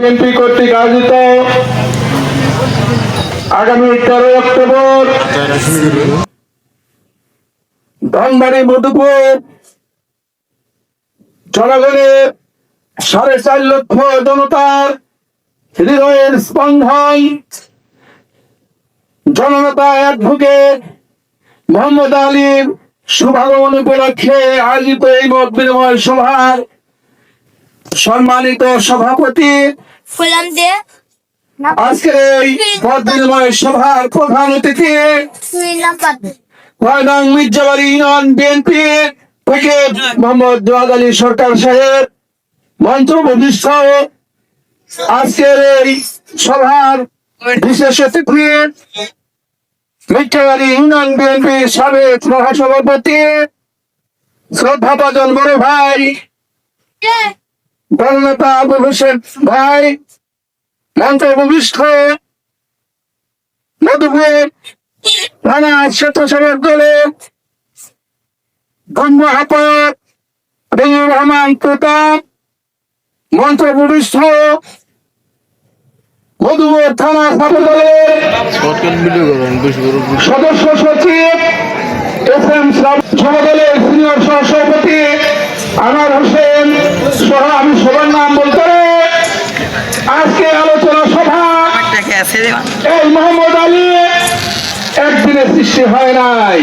BNP কর্তৃক আয়োজিত আগামী তেরোই অক্টোবর ধনবাড়ি, মধুপুর জনগণের সাড়ে চার লক্ষ জনতার হৃদয়ের স্পন্দন জননেতা অ্যাডভোকেট মোহাম্মদ আলীর শুভাগমন উপলক্ষে আয়োজিত এই মত বিনিময় সভার সম্মানিত সভাপতি। আজকের এই মত সভার প্রধান অতিথি নাম্বার মির্জাবাড়ি ইউনিয়ন বিএনপি থেকে মোহাম্মদ জওয়াদ আলী সরকার সাহেব। মঞ্চ ভূমিষ্ঠ আজকের এই সভার বিশেষ অতিথি মির্জাবাড়ি ইউনিয়ন বিএনপি সাবেক মহাসভাপতি শ্রদ্ধাভাজন বড় ভাই। দলনেতা আবুল হোসেন ভাই মঞ্চ ভূমিষ্ঠ মধুপুর থানা স্বেচ্ছাসেবক দলের গঙ্গ হাপক রেজুর রহমান প্রতাপ, মন্ত্র ভূমিষ্ঠ মধুপুর থানা ছাত্র দলের সদস্য সচিব, এস এম সভাদলের সিনিয়র আনোয়ার হোসেন। এই মোহাম্মদ আলী একদিনে সৃষ্টি হয় নাই।